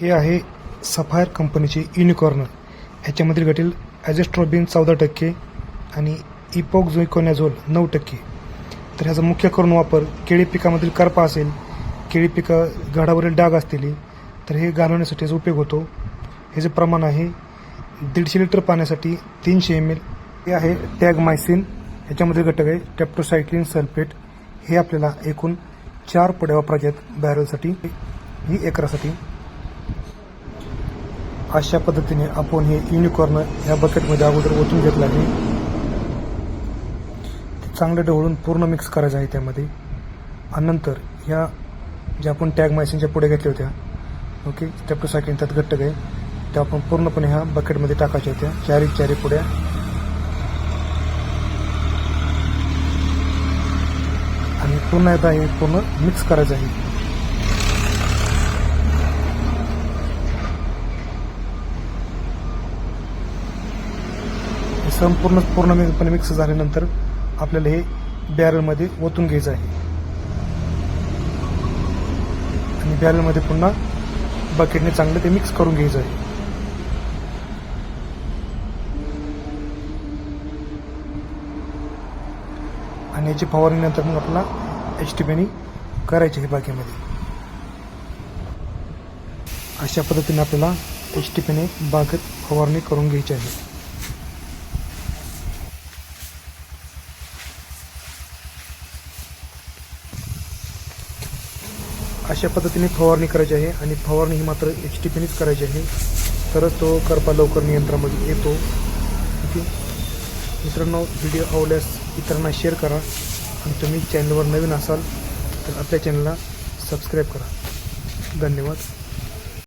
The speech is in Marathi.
हे आहे सफायर कंपनीचे युनिकॉर्न ह्याच्यामधील घटेल ॲजेस्ट्रॉबिन चौदा टक्के आणि इपोक झोइकोनॅझोल नऊ टक्के. तर ह्याचा मुख्य करून वापर केळी पिकामधील करपा असेल केळी पिका झाडावरील डाग असतील तर हे घालवण्यासाठी याचा उपयोग होतो. हे जे प्रमाण आहे दीडशे लिटर पाण्यासाठी तीनशे एम एल हे आहे टॅग मायसिन ह्याच्यामध्ये घटक आहे टेप्टोसायक्लिन सल्फेट हे आपल्याला एकूण चार पुड्या वापरायचे आहेत बॅरलसाठी ही एकरासाठी. अशा पद्धतीने आपण हे युनिकॉर्न ह्या बकेटमध्ये अगोदर ओतून घेतलं आहे. ते चांगलं ढवळून पूर्ण मिक्स करायचं आहे त्यामध्ये. आणि नंतर ह्या ज्या आपण टॅग मायसिनच्या पुढे घेतल्या होत्या ओके स्टेप्टोसायक्लिन त्यात घट्ट आहे त्या आपण पूर्णपणे ह्या बकेटमध्ये टाकायच्या होत्या. चारी चारी पुड्या आणि पुन्हा एकदा हे पूर्ण मिक्स करायचं आहे. संपूर्ण पूर्णपणे मिक्स झाल्यानंतर आपल्याला हे बॅरलमध्ये ओतून घ्यायचं आहे. आणि बॅरलमध्ये पुन्हा बकेटने चांगलं ते मिक्स करून घ्यायचं आहे. आणि याची फवारणीनंतर मग आपल्याला एच टी पीने करायची आहे बागेमध्ये अशा पद्धतीने आपल्याला एच टी पेने बागेत फवारणी करून घ्यायची आहे. अशा पद्धतीने फवारणी करायची आहे आणि फवारणी ही मात्र एच टी पीनेच करायची आहे. तरच तो करपा लवकर नियंत्रणामध्ये येतो. ओके? मित्रांनो व्हिडिओ आवडल्यास इतरांना शेअर करा. आणि तुम्ही चॅनलवर नवीन असाल तर आपल्या चॅनलला सबस्क्राईब करा. धन्यवाद.